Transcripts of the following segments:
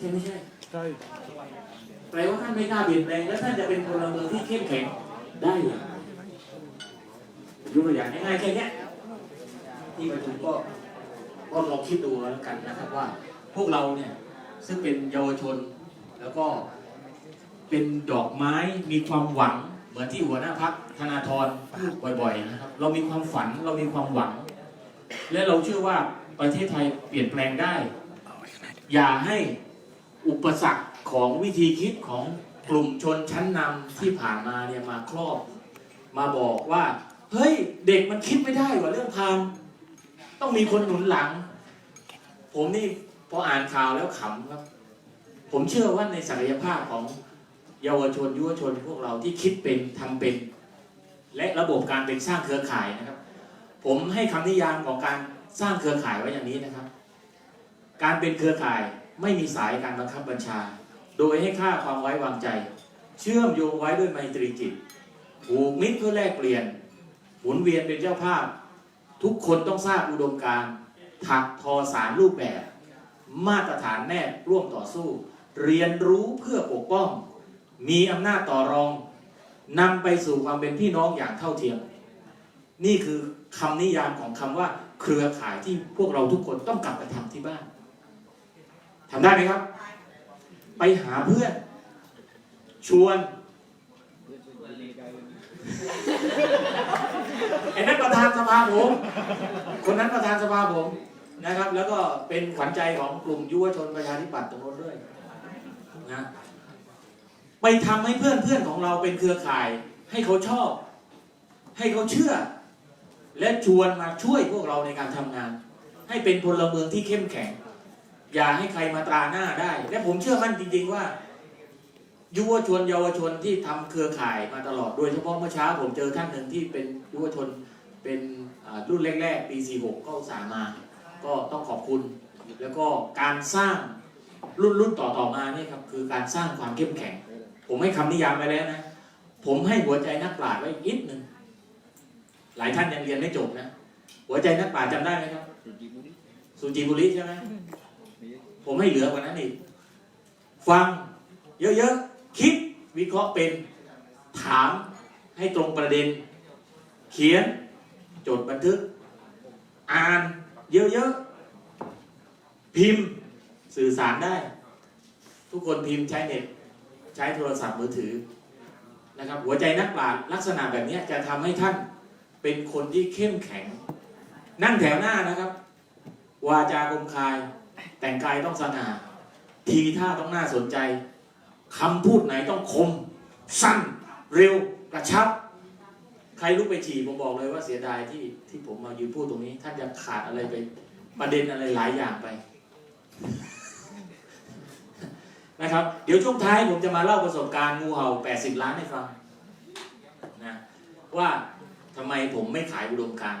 ใช่ไม่ใช่ ใช่แปลว่าท่านไม่กล้าเปลี่ยนแปลงแล้วท่านจะเป็นพลเมืองที่เข้มแข็งได้อย่างไรยกตัวอย่างง่ายๆแค่เนี้ยที่ประชุมก็ก็ลองคิดดูแล้วกันนะครับว่า พวกเราเนี่ยซึ่งเป็นเยาวชนแล้วก็เป็นดอกไม้มีความหวัง เหมือนที่หัวหน้าพักธนาธรพูดบ่อยๆนะครับเรามีความฝันเรามีความหวัง และเราเชื่อว่าประเทศไทยเปลี่ยนแปลงได้ อย่าให้ อุปสรรคของวิธีคิดของกลุ่มชนชั้นนำที่ผ่านมาเนี่ยมาครอบ มาบอกว่า เฮ้ยเด็กมันคิดไม่ได้ว่าเรื่องพามต้องมีคนหนุนหลัง ผมนี่พออ่านข่าวแล้วขำครับ ผมเชื่อว่าในศักยภาพของเยาวชนยุวชนพวกเราที่คิดเป็นทำเป็น และระบบการเป็นสร้างเครือข่ายนะครับ ผมให้คำนิยามของการสร้างเครือข่ายไว้อย่างนี้นะครับ การเป็นเครือข่าย ไม่มีสายการบังคับบัญชา โดยให้ค่าความไว้วางใจ เชื่อมโยงไว้ด้วยไมตรีจิต ผูกมิตรเพื่อแลกเปลี่ยน หมุนเวียนเป็นเจ้าภาพ ทุกคนต้องทราบอุดมการณ์ถักทอสารรูปแบบ มาตรฐานแนบร่วมต่อสู้ เรียนรู้เพื่อปกป้อง มีอำนาจต่อรองนำไปสู่ความเป็นพี่น้องอย่างเท่าเทียม นี่คือคำนิยามของคำว่าเครือข่ายที่พวกเราทุกคนต้องกลับไปทำที่บ้าน ทำได้ไหมครับ ไปหาเพื่อน ชวนไอ้นั้นประธานสภาผม คนนั้นประธานสภาผมนะครับ แล้วก็เป็นขวัญใจของกลุ่มยุวชนประชาธิปัตย์ตรงนู้นด้วยนะไปทำให้เพื่อนเพื่อนของเราเป็นเครือข่าย ให้เขาชอบ ให้เขาเชื่อ และชวนมาช่วยพวกเราในการทำงาน ให้เป็นพลเมืองที่เข้มแข็ง อย่าให้ใครมาตราหน้าได้ และผมเชื่อมั่นจริง ๆว่า ยุวชนเยาวชนที่ทำเครือข่ายมาตลอดโดยเฉพาะเมื่อเช้าผมเจอท่านหนึ่งที่เป็นยุวชนเป็นรุ่นแรกๆปี 46 ก็อุตสาห์มา ก็ต้องขอบคุณ แล้วก็การสร้างรุ่นรุ่นต่อๆมาเนี่ยครับคือการสร้างความเข้มแข็ง ผมให้คำนิยามไปแล้วนะ ผมให้หัวใจนักปราชญ์ไว้อีกนิดหนึ่งหลายท่านยังเรียนไม่จบนะ หัวใจนักปราชญ์จำได้ไหมครับ สุจิบุริใช่ไหม ผมให้เหลือกว่านั้นอีก ฟัง เยอะๆ คิดวิเคราะห์เป็น ถามให้ตรงประเด็น เขียน จดบันทึก อ่าน เยอะๆ พิมพ์สื่อสารได้ ทุกคนพิมพ์ใช้เน็ต ใช้โทรศัพท์มือถือนะครับ หัวใจนักปราชญ์ลักษณะแบบนี้จะทำให้ท่านเป็นคนที่เข้มแข็ง นั่งแถวหน้านะครับ วาจาคมคาย แต่งกายต้องสง่าทีท่าต้องน่าสนใจคำพูดไหนต้องคม สั้น เร็วกระชับ ใครลุกไปฉี่ผมบอกเลยว่าเสียดายที่ที่ผมมายืนพูดตรงนี้ ท่านจะขาดอะไรไป ประเด็นอะไรหลายอย่างไปนะครับ เดี๋ยวช่วงท้ายผมจะมาเล่าประสบการณ์งูเห่า 80 ล้านให้ฟังนะว่าทำไมผมไม่ขายอุดมการ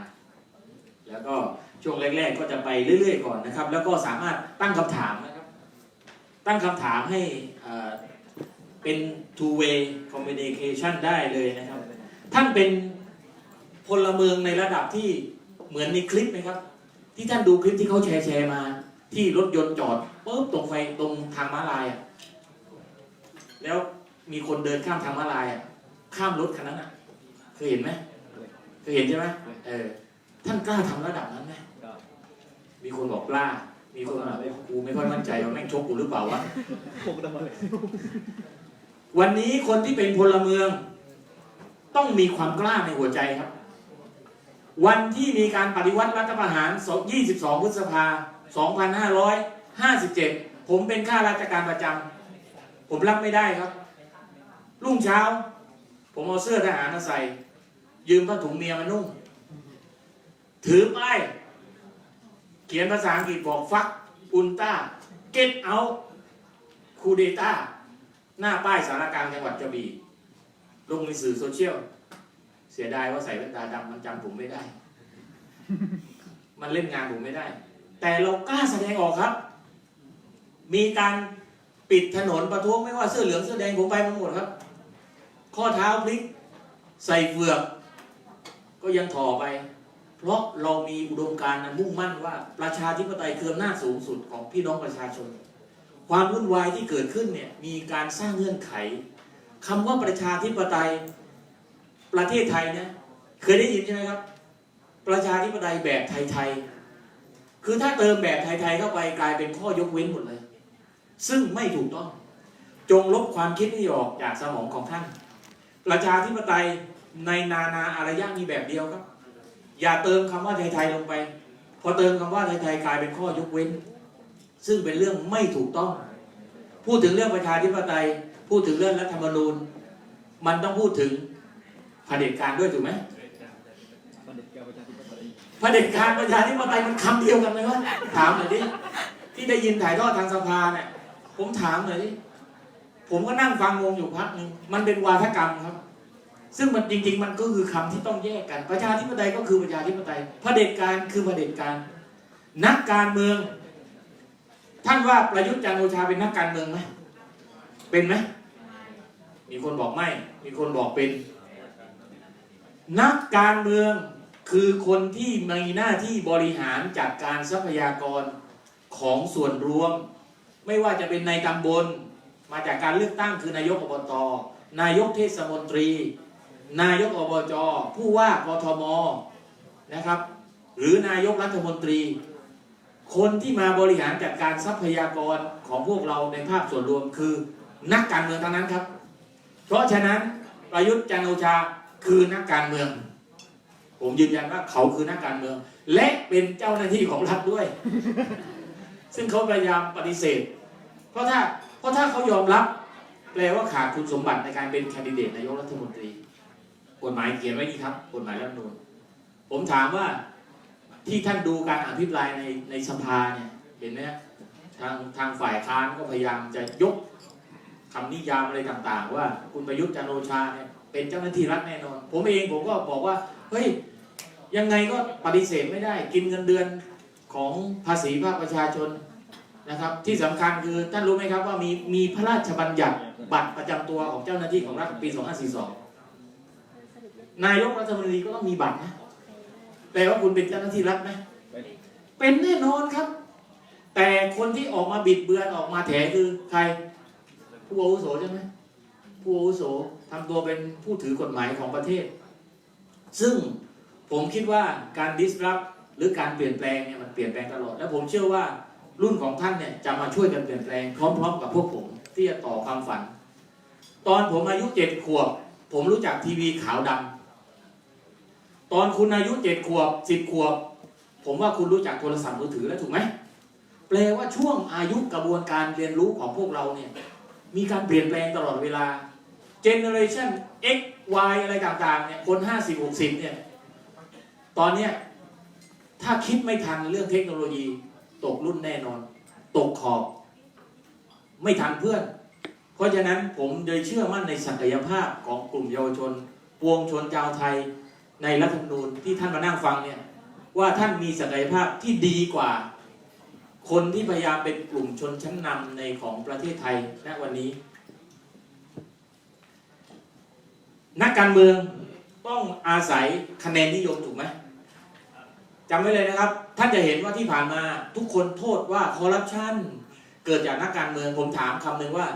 แล้วก็ ช่วงแรก ๆ ก็จะไปเรื่อย ๆ ก่อนนะครับ แล้วก็สามารถตั้งคำถามนะครับ ตั้งคำถามให้เป็น two way communication ได้เลยนะครับ ท่านเป็นพลเมืองในระดับที่เหมือนในคลิปไหมครับ ที่ท่านดูคลิปที่เขาแชร์แชร์มา ที่รถยนต์จอดปุ๊บตรงไฟตรงทางม้าลายอะแล้วมีคนเดินข้ามทางม้าลายอะข้ามรถคันนั้นอะเคยเห็นไหมเคยเห็นใช่ไหมเออท่านกล้าทำระดับนั้นไหม มีคนบอกกล้า มีคนบอกกูไม่ค่อยมั่นใจว่าแม่งชกกูหรือเปล่าวะพวกนั้นมวันนี้คนที่เป็นพลเมือง ต้องมีความกล้าในหัวใจครับ วันที่มีการปฏิวัติรัฐประหาร 22 พฤษภา 2557 ผมเป็นข้าราชการประจำผมรับไม่ได้ครับ รุ่งเช้า ผมเอาเสื้อทหารมาใส่ ยืมผ้าถุงเมียมานุ่ง ถือป้าย เขียนภาษาอังกฤษบอกฟักอุลตร้าเก็ตเอาคูเดต้าหน้าป้ายสารกลางจังหวัดกระบี่ลงในสื่อโซเชียล เสียดายว่าใส่แว่นตาดำมันจำผมไม่ได้ มันเล่นงานผมไม่ได้ แต่เรากล้าแสดงออกครับ มีการปิดถนนประท้วงไม่ว่าเสื้อเหลืองเสื้อแดงผมไปมาหมดครับ ข้อเท้าพลิก ใส่เฟือก ก็ยังถ่อไป เพราะเรามีอุดมการณ์มุ่งมั่นว่าประชาธิปไตยคืออำนาจสูงสุดของพี่น้องประชาชน ความวุ่นวายที่เกิดขึ้นเนี่ยมีการสร้างเงื่อนไขคำว่าประชาธิปไตยประเทศไทยเนี่ยเคยได้ยินใช่ไหมครับ ประชาธิปไตยแบบไทยๆคือถ้าเติมแบบไทยๆเข้าไปกลายเป็นข้อยกเว้นหมดเลย ซึ่งไม่ถูกต้อง จงลบความคิดนี้ออกจากสมองของท่าน ประชาธิปไตยในนานาอารยะมีแบบเดียวครับ อย่าเติมคำว่าไทยๆลงไป พอเติมคำว่าไทยๆกลายเป็นข้อยกเว้น ซึ่งเป็นเรื่องไม่ถูกต้อง พูดถึงเรื่องประชาธิปไตย พูดถึงเรื่องรัฐธรรมนูญ มันต้องพูดถึงเผด็จการด้วยถูกไหมประเด็จการประชาธิปไตยเผด็จการประชาธิปไตยมันคำเดียวกันไหมวะถามหน่อยดิที่ได้ยินถ่ายทอดทางสภาเนี่ยผมถามหน่อยดิผมก็นั่งฟังงงอยู่พักหนึ่งมันเป็นวาทกรรมครับ ซึ่งมันจริง ๆ มันก็คือคำที่ต้องแยกกัน ประชาธิปไตยก็คือประชาธิปไตยเผด็จการคือเผด็จการ นักการเมือง ท่านว่าประยุทธ์จันทร์โอชาเป็นนักการเมืองไหมเป็นไหมมีคนบอกไม่ มีคนบอกเป็น นักการเมืองคือคนที่มีหน้าที่บริหารจัดการทรัพยากรของส่วนรวม ไม่ว่าจะเป็นในตำบล มาจากการเลือกตั้งคือนายกอบตนายกเทศมนตรี นายกอบจผู้ว่ากทมนะครับ หรือนายกรัฐมนตรี คนที่มาบริหารจัดการทรัพยากรของพวกเราในภาพส่วนรวมคือนักการเมืองทั้งนั้นครับ เพราะฉะนั้นประยุทธ์จันโอชาคือนักการเมือง ผมยืนยันว่าเขาคือนักการเมือง และเป็นเจ้าหน้าที่ของรัฐด้วย ซึ่งเขาพยายามปฏิเสธ เพราะถ้าเพราะถ้าเขายอมรับ แปลว่าขาดคุณสมบัติในการเป็นแคนดิเดตนายกรัฐมนตรี กฎหมายเขียนไว้นี่ครับ กฎหมายรัฐธรรมนูญผมถามว่าที่ท่านดูการอภิปรายในในสภาเนี่ยเห็นไหมทางทางฝ่ายค้านก็พยายามจะยกคำนิยามอะไรต่างๆ ว่าคุณประยุทธ์จันโอชาเนี่ยเป็นเจ้าหน้าที่รัฐแน่นอน ผมเองผมก็บอกว่าเฮ้ยยังไงก็ปฏิเสธไม่ได้ กินเงินเดือนของภาษีภาคประชาชนนะครับ ที่สำคัญคือท่านรู้ไหมครับว่ามีมีพระราชบัญญัติบัตรประจำตัวของเจ้าหน้าที่ของรัฐปี 2542 นายกรัฐมนตรีก็ต้องมีบัตรนะแปลว่าคุณเป็นเจ้าหน้าที่รัฐไหมเป็นเป็นแน่นอนครับ แต่คนที่ออกมาบิดเบือนออกมาแถคือใคร ผู้อาวุโสใช่ไหมผู้อาวุโสทำตัวเป็นผู้ถือกฎหมายของประเทศ ซึ่งผมคิดว่าการ disrupt หรือการเปลี่ยนแปลงเนี่ยมันเปลี่ยนแปลงตลอด และผมเชื่อว่ารุ่นของท่านเนี่ยจะมาช่วยกันเปลี่ยนแปลงพร้อมๆ กับพวกผมที่จะต่อความฝัน ตอนผมอายุเจ็ดขวบ ผมรู้จักทีวีขาวดำ ตอนคุณอายุเจ็ดขวบสิบขวบ ผมว่าคุณรู้จักโทรศัพท์มือถือแล้วถูกไหมแปลว่าช่วงอายุกระบวนการเรียนรู้ของพวกเราเนี่ยมีการเปลี่ยนแปลงตลอดเวลา Generation X Y อะไรต่างๆเนี่ยคน50 60เนี่ยตอนเนี้ยถ้าคิดไม่ทันเรื่องเทคโนโลยี ตกรุ่นแน่นอน ตกขอบ ไม่ทันเพื่อน เพราะฉะนั้นผมเลยเชื่อมั่นในศักยภาพของกลุ่มเยาวชน ปวงชนชาวไทย ในรัฐธรรมนูญที่ท่านมานั่งฟังเนี่ยว่าท่านมีศักยภาพที่ดีกว่า คนที่พยายามเป็นกลุ่มชนชั้นนำในของประเทศไทยณวันนี้ นักการเมืองต้องอาศัยคะแนนนิยมถูกไหมจำไว้เลยนะครับ ท่านจะเห็นว่าที่ผ่านมาทุกคนโทษว่าคอร์รัปชันเกิดจากนักการเมืองผมถามคำหนึ่งว่า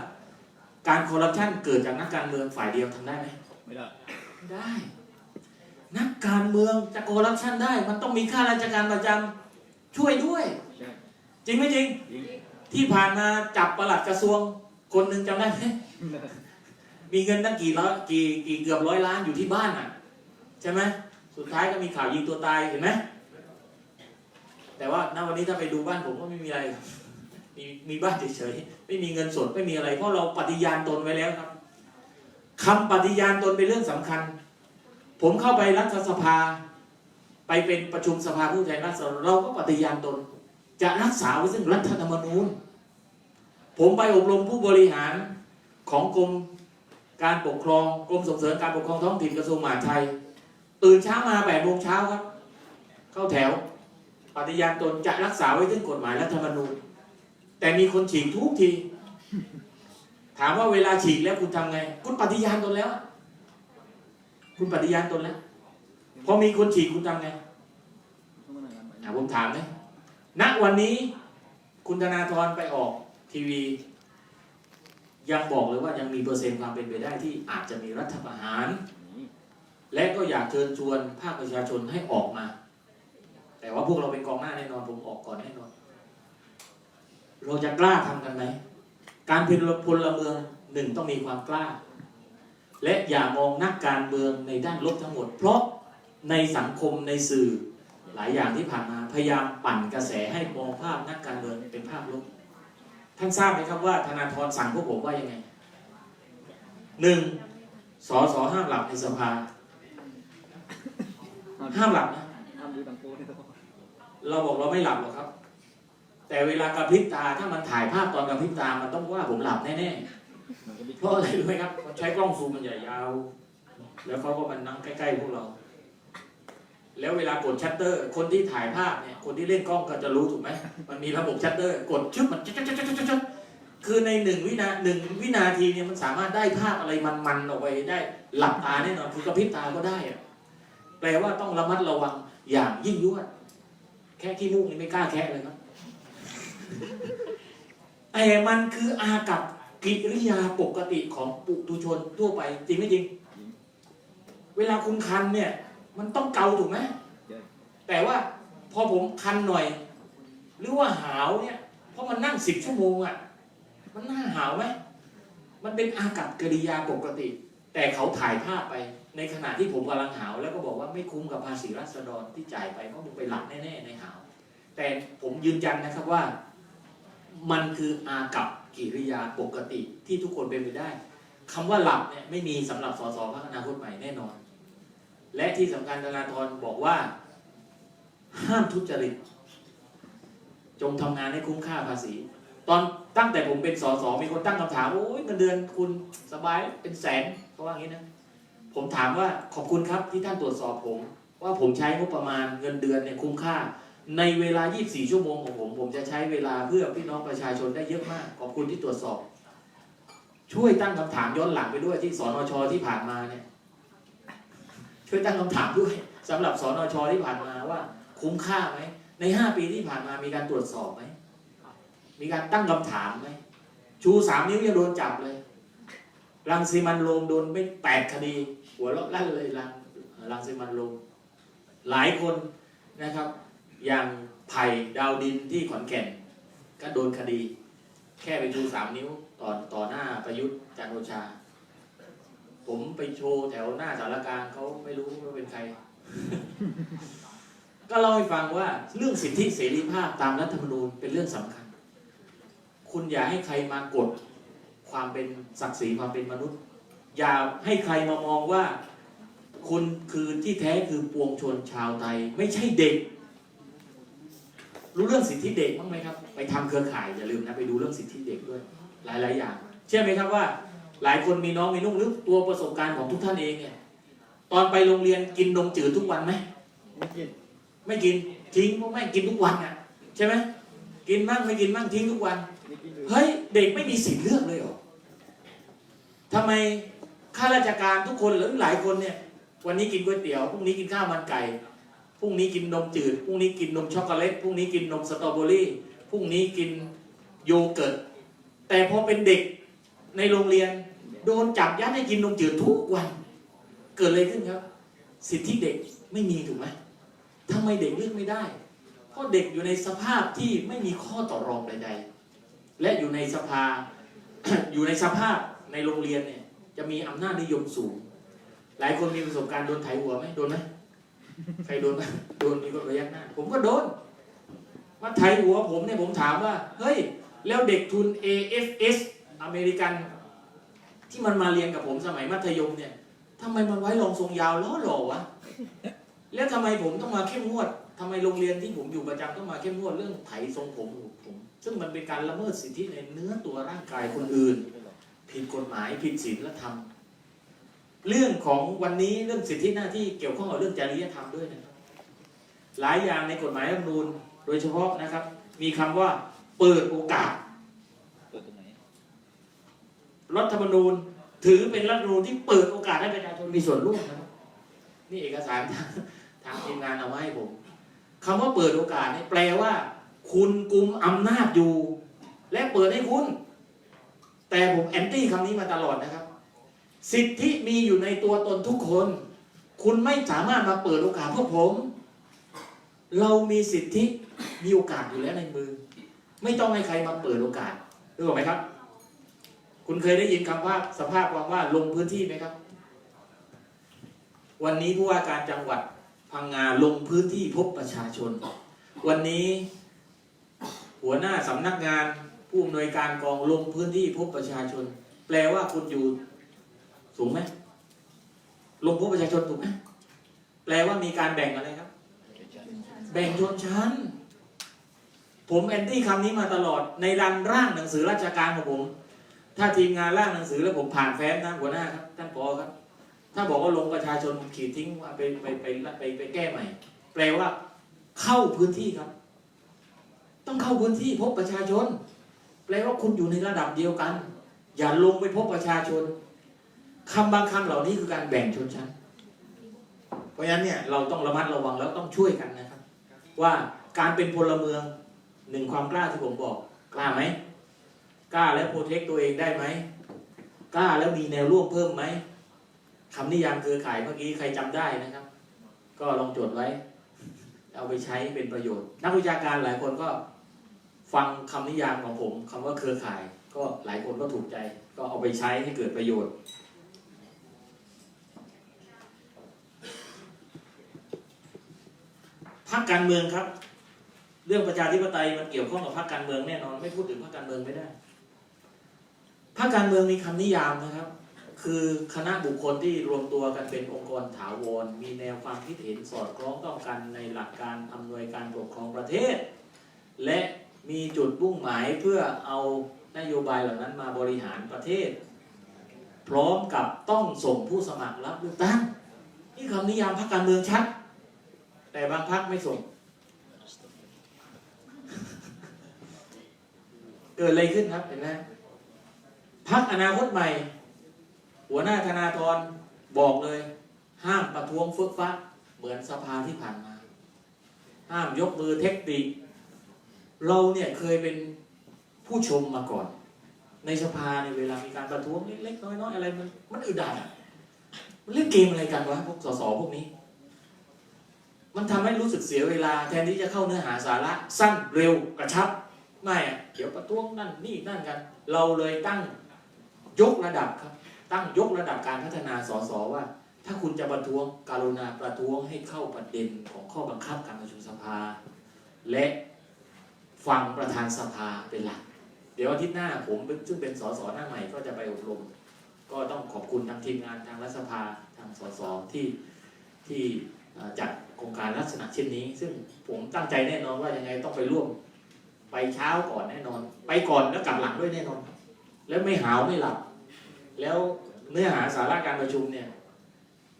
การคอร์รัปชันเกิดจากนักการเมืองฝ่ายเดียวทำได้ไหมไม่ได้ไม่ได้ นักการเมืองจะคอรัปชันได้ มันต้องมีข้าราชการประจำช่วยด้วยใช่จริงไหมจริงยิง ที่ผ่านมาจับประหลัดกระทรวงคนหนึ่งจำได้ไหมมีเงินตั้งกี่ร้อยกี่กี่เกือบร้อยล้านอยู่ที่บ้านอะ ใช่ไหมสุดท้ายก็มีข่าวยิงตัวตายเห็นไหมแต่ว่าณวันนี้ถ้าไปดูบ้านผมก็ไม่มีอะไร มีมีบ้านเฉยๆไม่มีเงินสดไม่มีอะไร เพราะเราปฏิญาณตนไว้แล้วครับคำปฏิญาณตนเป็นเรื่องสำคัญ ผมเข้าไปรัฐสภา ไปเป็นประชุมสภาผู้แทนราษฎรเราก็ปฏิญาณตน จะรักษาไว้ซึ่งรัฐธรรมนูญ ผมไปอบรมผู้บริหารของกรมการปกครองกรมส่งเสริมการปกครองท้องถิ่นกระทรวงมหาดไทย ตื่นเช้ามาแปดโมงเช้าครับ เข้าแถว ปฏิญาณตนจะรักษาไว้ซึ่งกฎหมายรัฐธรรมนูญ แต่มีคนฉีกทุกที ถามว่าเวลาฉีกแล้วคุณทำไง คุณปฏิญาณตนแล้ว คุณปฏิญาณตนแล้วพอมีคนฉีกคุณทำไงต้องมผมถามเลยณวันนี้คุณธนาธรไปออกทีวี ยังบอกเลยว่ายังมีเปอร์เซ็นต์ความเป็นไปได้ที่อาจจะมีรัฐประหาร และก็อยากเชิญชวนภาคประชาชนให้ออกมา แต่ว่าพวกเราเป็นกองหน้าแน่นอนผมออกก่อนแน่นอน เราจะกล้าทำกันไหมการเป็นพลเมืองหนึ่งต้องมีความกล้า และอย่ามองนักการเมืองในด้านลบทั้งหมด เพราะในสังคมในสื่อหลายอย่างที่ผ่านมาพยายามปั่นกระแสให้มองภาพนักการเมืองเป็นภาพลบท่านทราบไหมครับว่าธนาธรสั่งพวกผมว่ายังไงหนึ่งสอสอห้ามหลับในสภา ห้ามหลับนะเราบอกเราไม่หลับหรอกครับ แต่เวลากระพริบตาถ้ามันถ่ายภาพตอนกระพริบตามันต้องว่าผมหลับแน่ๆ เพราะอะไรรู้ไหมครับมันใช้กล้องซูมมันใหญ่ยาว แล้วเขาก็มันนั่งใกล้ๆพวกเรา แล้วเวลากดชัตเตอร์ คนที่ถ่ายภาพเนี่ยคนที่เล่นกล้องก็จะรู้ถูกไหมมันมีระบบชัตเตอร์ กดชึบมันชัดๆๆๆๆคือในหนึ่งวินาหนึ่งวินาทีเนี่ยมันสามารถได้ภาพอะไรมันๆออกไปได้ หลับตาแน่นอนคือกระพริบตาก็ได้อะแปลว่าต้องระมัดระวังอย่างยิ่งยวดแค่ขี้มูกนี่ไม่กล้าแคะเลยครับแต่มันคืออากับ กิริยาปกติของปุถุชนทั่วไปจริงไม่จริง เวลาคุณคันเนี่ย มันต้องเกาถูกไหมแต่ว่าพอผมคันหน่อย หรือว่าหาวเนี่ยเพราะมันนั่งสิบชั่วโมงอะ่ะ มันน่าหาวไหมมันเป็นอากับกิริยาปกติ แต่เขาถ่ายภาพไป ในขณะที่ผมกำลังหาว แล้วก็บอกว่าไม่คุ้มกับภาษีรัษฎรที่จ่ายไปเพราะมึงไปหลับแน่ๆในหาว แต่ผมยืนยันนะครับว่า มันคืออากับกิริยาปกติที่ทุกคนเป็นไปได้คำว่าหลับเนี่ยไม่มีสำหรับสสพักอนาคตใหม่แน่นอน และที่สำคัญธนาธรบอกว่า ห้ามทุจริต จงทำงานให้คุ้มค่าภาษี ตอนตั้งแต่ผมเป็นสสมีคนตั้งคำถามโอ้ยเงินเดือนคุณสบายเป็นแสนเขาว่างี้นะผมถามว่าขอบคุณครับที่ท่านตรวจสอบผม ว่าผมใช้งบประมาณเงินเดือนเนี่ยคุ้มค่า ในเวลา 24 ชั่วโมงของผม ผมจะใช้เวลาเพื่อพี่น้องประชาชนได้เยอะมาก ขอบคุณที่ตรวจสอบ ช่วยตั้งคำถามย้อนหลังไปด้วยที่สนชที่ผ่านมาเนี่ย ช่วยตั้งคำถามด้วยสำหรับสนชที่ผ่านมาว่า คุ้มค่าไหม ใน 5 ปีที่ผ่านมามีการตรวจสอบไหม มีการตั้งคำถามไหม ชูสามนิ้วยังโดนจับเลยรังสีมันโรมโดนไปแปดคดี หัวเราะลั่นเลยรังรังสีมันโรมหลายคนนะครับ อย่างไผ่ดาวดินที่ขอนแก่น ก็โดนคดี แค่ไปชูสามนิ้วต่อต่อหน้าประยุทธ์จันโอชา ผมไปโชว์แถวหน้าสารกลางเขาไม่รู้ว่าเป็นใคร ก็เล่าให้ฟังว่าเรื่องสิทธิเสรีภาพตามรัฐธรรมนูญเป็นเรื่องสำคัญ คุณอย่าให้ใครมากดความเป็นศักดิ์ศรีความเป็นมนุษย์ อย่าให้ใครมามองว่าคุณคือที่แท้คือปวงชนชาวไทย ไม่ใช่เด็ก รู้เรื่องสิทธิเด็กบ้างไหมครับ ไปทำเครือข่ายอย่าลืมนะไปดูเรื่องสิทธิเด็กด้วย หลาย ๆ อย่าง เชื่อไหมครับว่า หลายคนมีน้องมีนุ่งหรือตัวประสบการณ์ของทุกท่านเองเนี่ย ตอนไปโรงเรียนกินนมจืดทุกวันไหมไม่กินไม่กินทิ้งเพราะไม่กินทุกวันอะใช่ไหมกินมั่งไม่กินมั่งทิ้งทุกวันไม่กินเลยเฮ้ยเด็กไม่มีสิทธิ์เลือกเลยเหรอทำไมข้าราชการทุกคนหรือหลายคนเนี่ย วันนี้กินก๋วยเตี๋ยวพรุ่งนี้กินข้าวมันไก่ พรุ่งนี้กินนมจืดพรุ่งนี้กินนมช็อกโกแลตพรุ่งนี้กินนมสตรอเบอรี่พรุ่งนี้กินโยเกิร์ตแต่พอเป็นเด็กในโรงเรียน โดนจับยัดให้กินนมจืดทุกวัน เกิดอะไรขึ้นครับ สิทธิเด็กไม่มีถูกไหมทำไมเด็กเลือกไม่ได้เพราะเด็กอยู่ในสภาพที่ไม่มีข้อต่อรองใด ๆ และอยู่ในสภา อยู่ในสภาพในโรงเรียนเนี่ยจะมีอำนาจนิยมสูง หลายคนมีประสบการณ์โดนไถหัวไหมโดนไหม ใครโดนโดนมีคนระยักหน้า ผมก็โดนมาไถหัวผมเนี่ยผมถามว่า เฮ้ย แล้วเด็กทุน AFS อเมริกัน ที่มันมาเรียนกับผมสมัยมัธยมเนี่ยทำไมมันไว้รองทรงยาวล้อหล่อวะ แล้วทำไมผมต้องมาเข้มงวดทำไมโรงเรียนที่ผมอยู่ประจำต้องมาเข้มงวดเรื่องไถทรงผมผม ซึ่งมันเป็นการละเมิดสิทธิในเนื้อตัวร่างกายคนอื่น ผิดกฎหมายผิดศีลธรรม เรื่องของวันนี้เรื่องสิทธิหน้าที่เกี่ยวข้องกับเรื่องจริยธรรมด้วยนะครับ หลายอย่างในกฎหมายรัฐธรรมนูญโดยเฉพาะนะครับ มีคำว่าเปิดโอกาสรัฐธรรมนูญถือเป็นรัฐธรรมนูญที่เปิดโอกาสให้ประชาชนมีส่วนร่วมนะครับนี่เอกสารทางทางทีมงานเอามาให้ผมคำว่าเปิดโอกาสเนี่ยแปลว่า คุณกุมอำนาจอยู่ และเปิดให้คุณ แต่ผมแอนตี้คำนี้มาตลอดนะครับ สิทธิมีอยู่ในตัวตนทุกคน คุณไม่สามารถมาเปิดโอกาสพวกผม เรามีสิทธิมีโอกาสอยู่แล้วในมือ ไม่ต้องให้ใครมาเปิดโอกาสรู้ไหมครับ คุณเคยได้ยินคำว่าสภาพความว่าลงพื้นที่ไหมครับ วันนี้ผู้ว่าการจังหวัดพังงาลงพื้นที่พบประชาชน วันนี้หัวหน้าสำนักงานผู้อำนวยการกองลงพื้นที่พบประชาชน แปลว่าคุณอยู่ สูงไหมลงพบประชาชนถูกไหมแปลว่ามีการแบ่งอะไรครับ แบ่งชนชั้น ผมแอนตี้คำนี้มาตลอด ในรันร่างหนังสือราชการของผม ถ้าทีมงานร่างหนังสือแล้วผมผ่านแฟ้มนะหัวหน้าครับท่านปอครับ ถ้าบอกว่าลงประชาชนขีดทิ้งว่าไปไปไปไปไปแก้ใหม่ แปลว่า เข้าพื้นที่ครับ ต้องเข้าพื้นที่พบประชาชน แปลว่าคุณอยู่ในระดับเดียวกัน อย่าลงไปพบประชาชน คำบางคำเหล่านี้คือการแบ่งชนชั้น เพราะฉะนั้นเนี่ยเราต้องระมัดระวังแล้วต้องช่วยกันนะครับ ว่าการเป็นพลเมืองหนึ่งความกล้าที่ผมบอก กล้าไหมกล้าแล้วโปรเทคตัวเองได้ไหมกล้าแล้วมีแนวร่วมเพิ่มไหมคำนิยามเครือข่ายเมื่อกี้ใครจำได้นะครับ ก็ลองจดไว้ เอาไปใช้เป็นประโยชน์ นักวิชาการหลายคนก็ฟังคำนิยามของผมคำว่าเครือข่าย ก็หลายคนก็ถูกใจ ก็เอาไปใช้ให้เกิดประโยชน์ รรคการเมืองครับ เรื่องประชาธิปไตยมันเกี่ยวข้องกับพรรคการเมืองแน่นอน ไม่พูดถึงพรรคการเมืองไม่ได้พรรคการเมืองมีคำนิยามนะครับ คือคณะบุคคลที่รวมตัวกันเป็นองค์กรถาวร มีแนวความคิดเห็นสอดคล้องต้องกันในหลักการอำนวยการปกครองประเทศ และมีจุดมุ่งหมายเพื่อเอานโยบายเหล่านั้นมาบริหารประเทศ พร้อมกับต้องส่งผู้สมัครรับเลือกตั้งนี่คำนิยามพรรคการเมืองชัด แต่บางพรรคไม่ส่ง เกิดอะไรขึ้นครับเห็นไหมพักอนาคตใหม่ หัวหน้าธนาธรบอกเลย ห้ามประท้วงฟึกฟักเหมือนสภาที่ผ่านมา ห้ามยกมือเทคนิคเราเนี่ยเคยเป็นผู้ชมมาก่อน ในสภาในยเวลามีการประท้วงเล็กๆน้อยๆอะไรมันมันอึดอัดมันเล่นเกมอะไรกันวะพวกสสพวกนี้ มันทำให้รู้สึกเสียเวลาแทนที่จะเข้าเนื้อหาสาระสั้นเร็วกระชับ ไม่อะเดี๋ยวประท้วงนั่นนี่นั่นกัน เราเลยตั้งยกระดับครับ ตั้งยกระดับการพัฒนาสสว่า ถ้าคุณจะประท้วงกรุณาประท้วงให้เข้าประเด็นของข้อบังคับการประชุมสภา และฟังประธานสภาเป็นหลัก เดี๋ยวอาทิตย์หน้าผมซึ่งเป็นสสหน้าใหม่ก็จะไปอบรม ก็ต้องขอบคุณทางทีมงานทางรัฐสภาทางสสที่ที่จัด โครงการลักษณะเช่นนี้ ซึ่งผมตั้งใจแน่นอนว่ายังไงต้องไปร่วม ไปเช้าก่อนแน่นอน ไปก่อนแล้วกลับหลังด้วยแน่นอน แล้วไม่หาวไม่หลับ แล้วเนื้อหาสาระการประชุมเนี่ย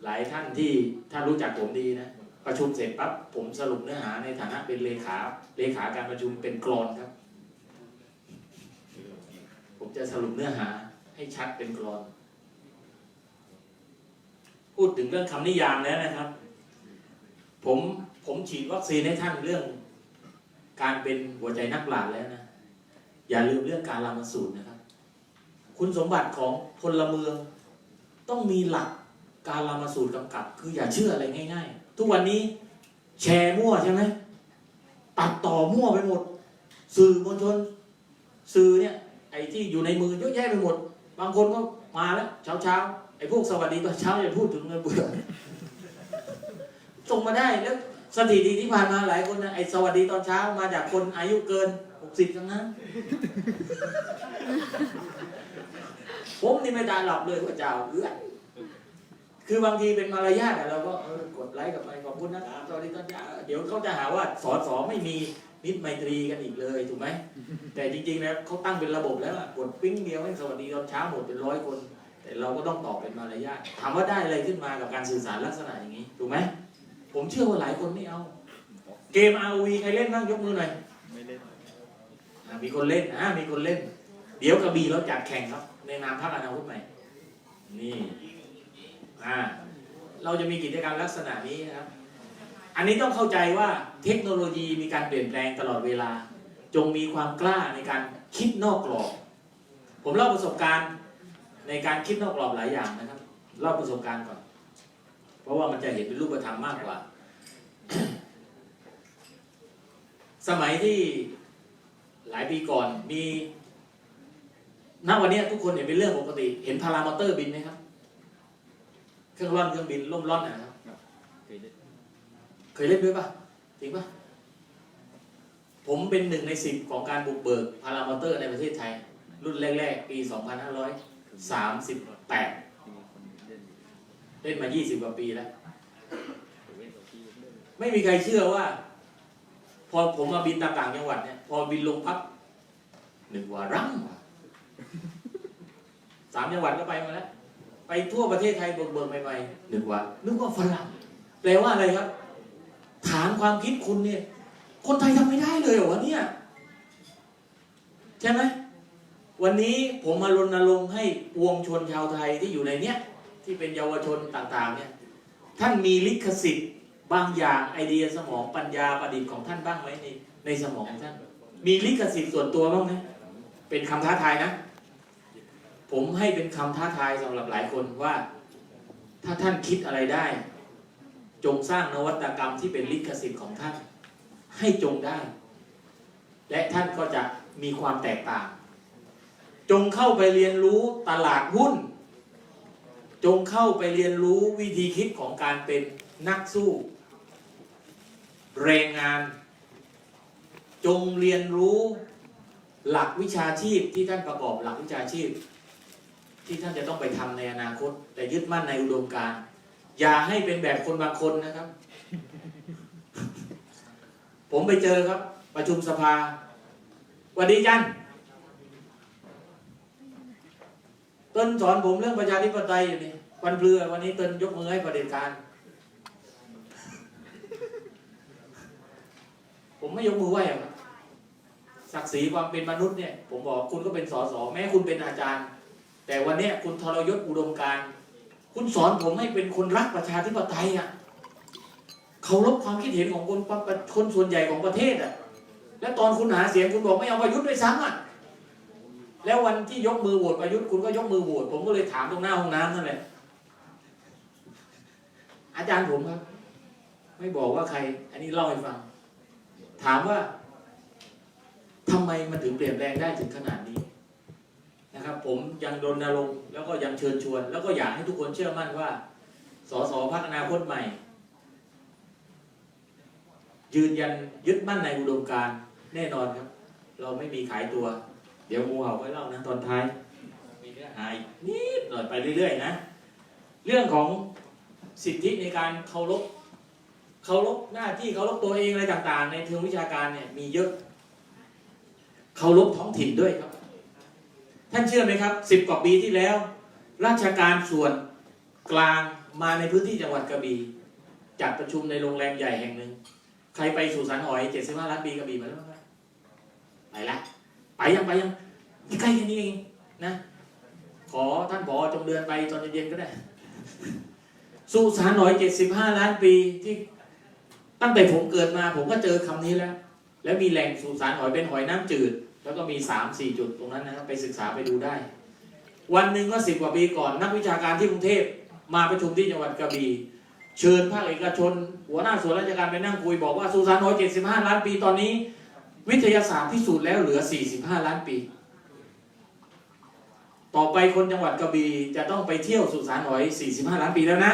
หลายท่านที่ถ้ารู้จักผมดีนะประชุมเสร็จปั๊บผมสรุปเนื้อหาในฐานะเป็นเลขาเลขาการประชุมเป็นกรอนครับ ผมจะสรุปเนื้อหาให้ชัดเป็นกรอน พูดถึงเรื่องคำนิยามแล้วนะครับ ผมผมฉีดวัคซีนให้ท่านเรื่อง การเป็นหัวใจนักปราชญ์แล้วนะ อย่าลืมเรื่องการลามสูตรนะครับ คุณสมบัติของพลเมือง ต้องมีหลักการลามสูตรกำกับ คืออย่าเชื่ออะไรง่ายๆ ทุกวันนี้แชร์มั่วใช่ไหมตัดต่อมั่วไปหมด สื่อมวลชน สื่อเนี่ยไอ้ที่อยู่ในมือเยอะแยะไปหมด บางคนก็มาแล้วเช้าเช้าๆไอ้พวกสวัสดีตอนเช้าอย่าพูดถึงเลยเบื่อ ส่งมาได้แล้วสถิติที่ผ่านมาหลายคนนะไอ้สวัสดีตอนเช้ามาจากคนอายุเกินหกสิบทั้งนั้นผมนี่ไม่ตาหลับเลยพระเจ้าเอื้อคือบางทีเป็นมารยาทอะเราก็กดไลค์กับไปขอบคุณนะครับสวัสดีตอนเช้าเดี๋ยวเขาจะหาว่าสอสอไม่มีมิตรไมตรีกันอีกเลยถูกไหมแต่จริงๆแล้วเขาตั้งเป็นระบบแล้วกดปิ้งเดียวให้สวัสดีตอนเช้าหมดเป็นร้อยคน แต่เราก็ต้องตอบเป็นมารยาทถามว่าได้อะไรขึ้นมากับการสื่อสารลักษณะอย่างนี้ถูกไหม ผมเชื่อว่าหลายคนไม่เอา เกม ROV ใครเล่นบ้างยกมือหน่อยไม่เล่นอะมีคนเล่นอะมีคนเล่น เดี๋ยวกระบี่เราจัดแข่งครับ ในนามพรรคอนาคตใหม่นี่อ่าเราจะมีกิจกรรมลักษณะนี้นะครับ อันนี้ต้องเข้าใจว่าเทคโนโลยีมีการเปลี่ยนแปลงตลอดเวลา จงมีความกล้าในการคิดนอกกรอบ ผมเล่าประสบการณ์ในการคิดนอกกรอบหลายอย่างนะครับ เล่าประสบการณ์ก่อน เพราะว่ามันจะเห็นเป็นรูปธรรมมากกว่า สมัยที่หลายปีก่อนมีณวันนี้ทุกคนเห็นเป็นเรื่องปกติ เห็นพารามอเตอร์บินไหมครับ เครื่องร่อนเครื่องบินล่มร่อนนะครับ เคยได้เคยเล่นด้วยปะจริงปะผมเป็นหนึ่งในสิบของการบุกเบิกพารามอเตอร์ในประเทศไทย รุ่นแรก ๆ ปี 2538มีคน เล่นมา 20 กว่าปีแล้ว ไม่มีใครเชื่อว่า พอผมมาบินตามต่างจังหวัดเนี่ย พอบินลงพับหนึ่งว่ารังว่ะสามจังหวัดก็ไปมาแล้ว ไปทั่วประเทศไทยเบิกเบิกใหม่ๆนึกว่านึกว่าฝรั่งแปลว่าอะไรครับ ฐานความคิดคุณเนี่ย คนไทยทำไม่ได้เลยเหรอวะเนี่ย ใช่ไหมวันนี้ผมมารณรงค์ให้ปวงชนชาวไทยที่อยู่ในเนี้ย ที่เป็นเยาวชนต่างๆเนี่ยท่านมีลิขสิทธิ์บางอย่างไอเดียสมองปัญญาประดิษฐ์ของท่านบ้างไหมในในสมองของท่าน มีลิขสิทธิ์ส่วนตัวบ้างไหมเป็นคำท้าทายนะ ผมให้เป็นคำท้าทายสำหรับหลายคนว่า ถ้าท่านคิดอะไรได้ จงสร้างนวัตกรรมที่เป็นลิขสิทธิ์ของท่าน ให้จงได้ และท่านก็จะมีความแตกต่าง จงเข้าไปเรียนรู้ตลาดหุ้น จงเข้าไปเรียนรู้วิธีคิดของการเป็นนักสู้ แรงงาน จงเรียนรู้หลักวิชาชีพที่ท่านประกอบหลักวิชาชีพ ที่ท่านจะต้องไปทำในอนาคต แต่ยึดมั่นในอุดมการณ์อย่าให้เป็นแบบคนบางคนนะครับ ผมไปเจอครับ ประชุมสภาสวัสดีจันเต้นสอนผมเรื่องประชาธิปไตยอยู่นี่วันเพลือวันนี้ต้นยกมือให้ประเด็จการ ผมไม่ยกมือไหว้อะศักดิ์ศรีความเป็นมนุษย์เนี่ย ผมบอกคุณก็เป็นสอสอแม้คุณเป็นอาจารย์ แต่วันนี้คุณทรยศอุดมการ คุณสอนผมให้เป็นคนรักประชาธิปไตยอะเคารพความคิดเห็นของคนคนส่วนใหญ่ของประเทศอะ แล้วตอนคุณหาเสียงคุณบอกไม่เอาประยุทธ์ด้วยซ้ำอะ แล้ววันที่ยกมือโหวตประยุทธ์คุณก็ยกมือโหวตผมก็เลยถามตรงหน้าห้องน้ำนั่นแหละอาจารย์ผมครับ ไม่บอกว่าใคร อันนี้เล่าให้ฟัง ถามว่าทำไมมันถึงเปลี่ยนแปลงได้ถึงขนาดนี้นะครับ ผมยังรณรงค์แล้วก็ยังเชิญชวน แล้วก็อยากให้ทุกคนเชื่อมั่นว่าสสพักอนาคตใหม่ ยืนยันยึดมั่นในอุดมการณ์แน่นอนครับ เราไม่มีขายตัว เดี๋ยวงูเห่าไว้เล่านะตอนท้าย มีเนื้อหาอีกนิดหน่อยไปเรื่อยๆนะ เรื่องของสิทธิในการเคารพเคารพหน้าที่เคารพตัวเองอะไรต่าง ๆ ในเชิงวิชาการเนี่ยมีเยอะเคารพท้องถิ่นด้วยครับ ท่านเชื่อไหมครับสิบกว่าปีที่แล้ว ราชการส่วนกลางมาในพื้นที่จังหวัดกระบี่จัดประชุมในโรงแรมใหญ่แห่งหนึ่ง ใครไปสู่สันหอยเจ็ดสิบห้าล้านปีกระบี่มาแล้วไหมไปละ ไปยังไปยังใกล้แค่นี้เองนะ ขอท่านผอจงเดือนไปตอนเย็นๆก็ได้สุสานหน่อยเจ็ดสิบห้าล้านปีที่ตั้งแต่ผมเกิดมาผมก็เจอคำนี้แล้ว แล้วมีแหล่งสุสานหอยเป็นหอยน้ำจืด แล้วก็มีสามสี่จุดตรงนั้นนะครับไปศึกษาไปดูได้ วันหนึ่งก็สิบกว่าปีก่อน นักวิชาการที่กรุงเทพมาประชุมที่จังหวัดกระบี่เชิญภาคเอกชน หัวหน้าส่วนราชการไปนั่งคุยบอกว่าสุสานหอยเจ็ดสิบห้าล้านปีตอนนี้ วิทยาศาสตร์พิสูจน์แล้วเหลือสี่สิบห้าล้านปี ต่อไปคนจังหวัดกระบี่จะต้องไปเที่ยวสุสานหอย 45 ล้านปีแล้วนะ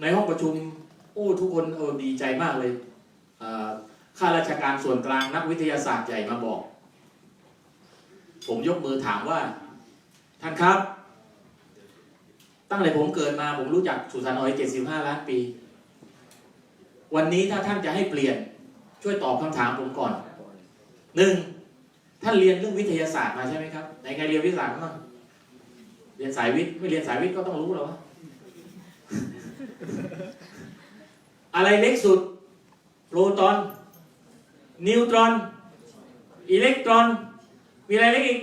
ในห้องประชุมโอ้ทุกคนเออดีใจมากเลยเข้าราชการส่วนกลางนักวิทยาศาสตร์ใหญ่มาบอก ผมยกมือถามว่า ท่านครับ ตั้งแต่ผมเกิดมาผมรู้จักสุสานหอย 75 ล้านปี วันนี้ถ้าท่านจะให้เปลี่ยน ช่วยตอบคำถามผมก่อนหนึ่งท่านเรียนเรื่องวิทยาศาสตร์มาใช่ไหมครับไหนใครเรียนวิทยาศาสตร์บ้างเรียนสายวิทย์ไม่เรียนสายวิทย์ก็ต้องรู้แล้ววะอะไรเล็กสุดโปรตอน นิวตรอน อิเล็กตรอน มีอะไรเล็กอีก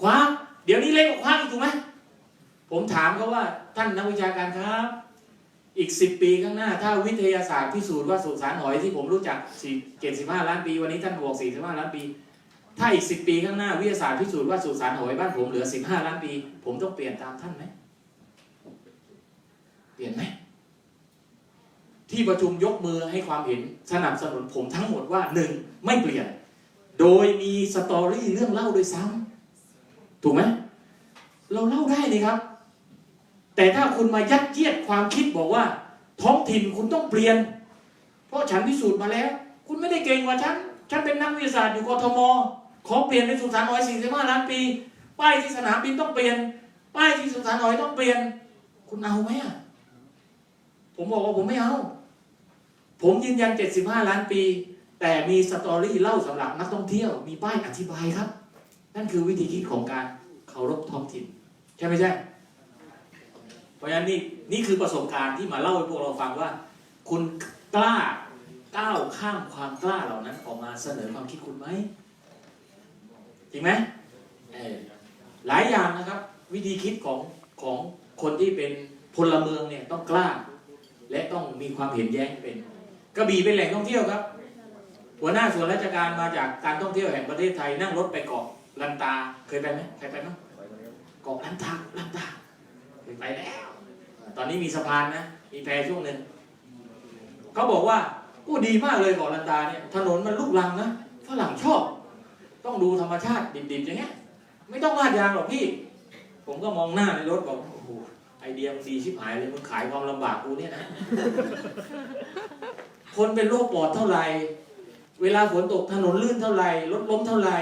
ควาเดี๋ยวนี้เล็กกว่าควาอีกถูกไหมผมถามเขาว่าท่านนักวิชาการครับ อีกสิบปีข้างหน้า ถ้าวิทยาศาสตร์พิสูจน์ว่าสุสานหอยที่ผมรู้จักสี่เจ็ดสิบห้าล้านปี วันนี้ท่านบอกสี่สิบห้าล้านปี ถ้าอีกสิปีข้างหน้าวิทยาศาสตร์พิสูจน์ว่าสุสานหอยบ้านผมเหลือสิบห้าล้านปี ผมต้องเปลี่ยนตามท่านไหมเปลี่ยนไหมที่ประชุมยกมือให้ความเห็นสนับสนุนผมทั้งหมดว่าหนึ่งไม่เปลี่ยน โดยมีสตอรี่เรื่องเล่าโดยซ้ำถูกไหมเราเล่าได้เลยครับ แต่ถ้าคุณมายัดเยียดความคิดบอกว่า ท้องถิ่นคุณต้องเปลี่ยน เพราะฉันพิสูจน์มาแล้ว คุณไม่ได้เก่งกว่าฉัน ฉันเป็นนักวิทยาศาสตร์อยู่กทม ขอเปลี่ยนเป็นสุสานหอย45ล้านปี ป้ายที่สนามบินต้องเปลี่ยน ป้ายที่สุสานหอยต้องเปลี่ยน คุณเอาไหมอะ ผมบอกว่าผมไม่เอา ผมยืนยัน 75 ล้านปี แต่มีสตอรี่เล่าสำหรับนักท่องเที่ยว มีป้ายอธิบายครับ นั่นคือวิธีคิดของการเคารพท้องถิ่น ใช่ไหมใช่ ราะฉะนั้นนี่นี่คือประสบการณ์ที่มาเล่าให้พวกเราฟังว่า คุณกล้าก้าวข้ามความกล้าเหล่านั้นออกมาเสนอความคิดคุณไหมจริงไหมหลายอย่างนะครับ วิธีคิดของของคนที่เป็นพลเมืองเนี่ยต้องกล้า และต้องมีความเห็นแย้งเป็นกระบี่เป็นแหล่งท่องเที่ยวครับ หัวหน้าส่วนราชการมาจากการท่องเที่ยวแห่งประเทศไทยนั่งรถไปเกาะลันตาเคยไปไหมใครไปไหมไปมาแล้วเกาะลันตาลันตาเคยไปแล้ว ตอนนี้มีสะพานนะ มีแพช่วงหนึ่งเขาบอกว่าอู้ดีมากเลยเกาะลันตาเนี่ย ถนนมันลูกรังนะฝรั่งชอบ ต้องดูธรรมชาติดิบๆอย่างเงี้ย ไม่ต้องลาดยางหรอกพี่ ผมก็มองหน้าในรถบอกโอ้โหไอเดียมึงดีชิบหายเลยมึงขายความลำบากกูเนี่ยนะ คนเป็นโรคปอดเท่าไหร่ เวลาฝนตกถนนลื่นเท่าไหร่รถล้มเท่าไหร่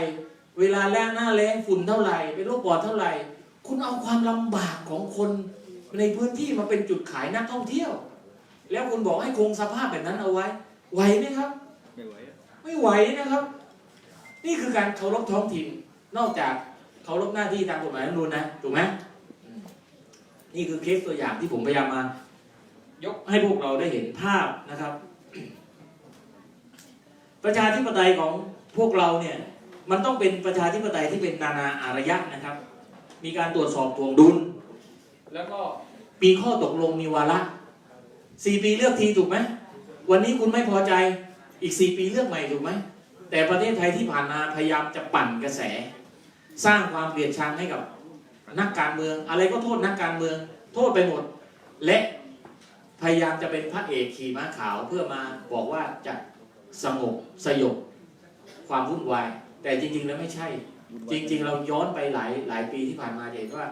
เวลาแล้งหน้าแล้งฝุ่นเท่าไหร่ เป็นโรคปอดเท่าไหร่ คุณเอาความลำบากของคน ในพื้นที่มาเป็นจุดขายนักท่องเที่ยว แล้วคุณบอกให้คงสภาพแบบนั้นเอาไว้ ไหวไหมครับ ไม่ไหวอะไม่ไหวนะครับ นี่คือการเคารพท้องถิ่น นอกจากเคารพหน้าที่ตามกฎหมายรัฐธรรมนูญนะถูกไหมอืมนี่คือเคสตัวอย่างที่ผมพยายามมา ยกให้พวกเราได้เห็นภาพนะครับ ประชาธิปไตยของพวกเราเนี่ย มันต้องเป็นประชาธิปไตยที่เป็นนานาอารยะนะครับ มีการตรวจสอบทวงดุล แล้วก็มีข้อตกลงมีวาระสี่ปีเลือกทีถูกไหมวันนี้คุณไม่พอใจอีกสี่ปีเลือกใหม่ถูกไหมแต่ประเทศไทยที่ผ่านมาพยายามจะปั่นกระแส สร้างความเกลียดชังให้กับนักการเมือง อะไรก็โทษนักการเมือง โทษไปหมด และพยายามจะเป็นพระเอกขี่ม้าขาวเพื่อมาบอกว่าจะสงบสยบความวุ่นวาย แต่จริง ๆ แล้วไม่ใช่ จริง ๆ เราย้อนไปหลายหลายปีที่ผ่านมาเห็นว่า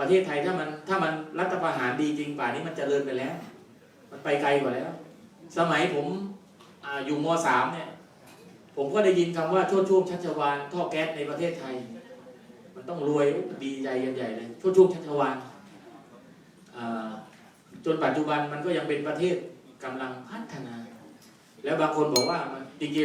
ประเทศไทยถ้ามันถ้ามันรัฐประหารดีจริงป่านนี้มันจเจริญไปแล้ว มันไปไกลกว่าแล้ว สมัยผมออยู่มสามเนี่ย ผมก็ได้ยินคำว่าช่วช่วงชัชวานท่อแก๊สในประเทศไทย มันต้องรวยดีใจกันใหญ่เลยช่วช่วงชัชวานจนปัจจุบันมันก็ยังเป็นประเทศกำลังพัฒนา แล้วบางคนบอกว่ามันจริง